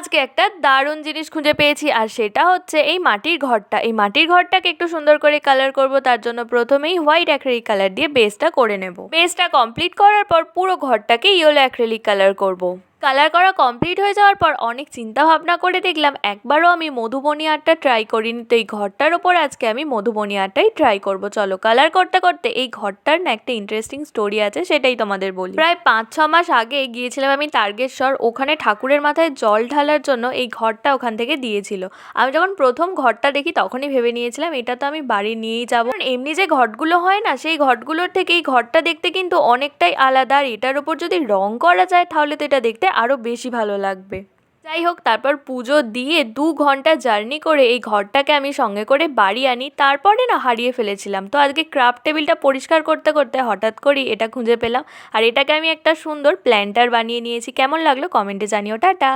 আজকে একটা দারুণ জিনিস খুঁজে পেয়েছি, আর সেটা হচ্ছে এই মাটির ঘরটা। এই মাটির ঘরটাকে একটু সুন্দর করে কালার করব, তার জন্য প্রথমেই হোয়াইট অ্যাক্রেলিক কালার দিয়ে বেসটা করে নেব। বেসটা কমপ্লিট করার পর পুরো ঘরটাকে ইয়েলো অ্যাক্রেলিক কালার করব। কালার করা কমপ্লিট হয়ে যাওয়ার পর অনেক চিন্তা ভাবনা করে দেখলাম, একবারও আমি মধুবনী আর্টটা ট্রাই করিনি। তো এই ঘরটার ওপর আজকে আমি মধুবনী আর্টটাই ট্রাই করব। চলো কালার করতে করতে এই ঘরটার না একটা ইন্টারেস্টিং স্টোরি আছে, সেটাই তোমাদের বলি। প্রায় পাঁচ, ছ মাস আগে গিয়েছিলাম আমি তারকেশ্বর, ওখানে ঠাকুরের মাথায় জল ঢালার জন্য এই ঘরটা ওখান থেকে দিয়েছিল। আমি যখন প্রথম ঘরটা দেখি তখনই ভেবে নিয়েছিলাম, এটা তো আমি বাড়ি নিয়েই যাব। এমনি যে ঘটগুলো হয় না, সেই ঘটগুলোর থেকে এই ঘরটা দেখতে কিন্তু অনেকটাই আলাদা। আর এটার উপর যদি রং করা যায়, তাহলে তো এটা দেখতে আরও বেশি ভালো লাগবে। যাই হোক, তারপর পুজো দিয়ে দু ঘণ্টা জার্নি করে এই ঘরটাকে আমি সঙ্গে করে বাড়ি আনি। তারপরে না হারিয়ে ফেলেছিলাম। তো আজকে ক্রাফট টেবিলটা পরিষ্কার করতে করতে হঠাৎ করেই এটা খুঁজে পেলাম। আর এটাকে আমি একটা সুন্দর প্ল্যান্টার বানিয়ে নিয়েছি। কেমন লাগল কমেন্টে জানিও। টাটা!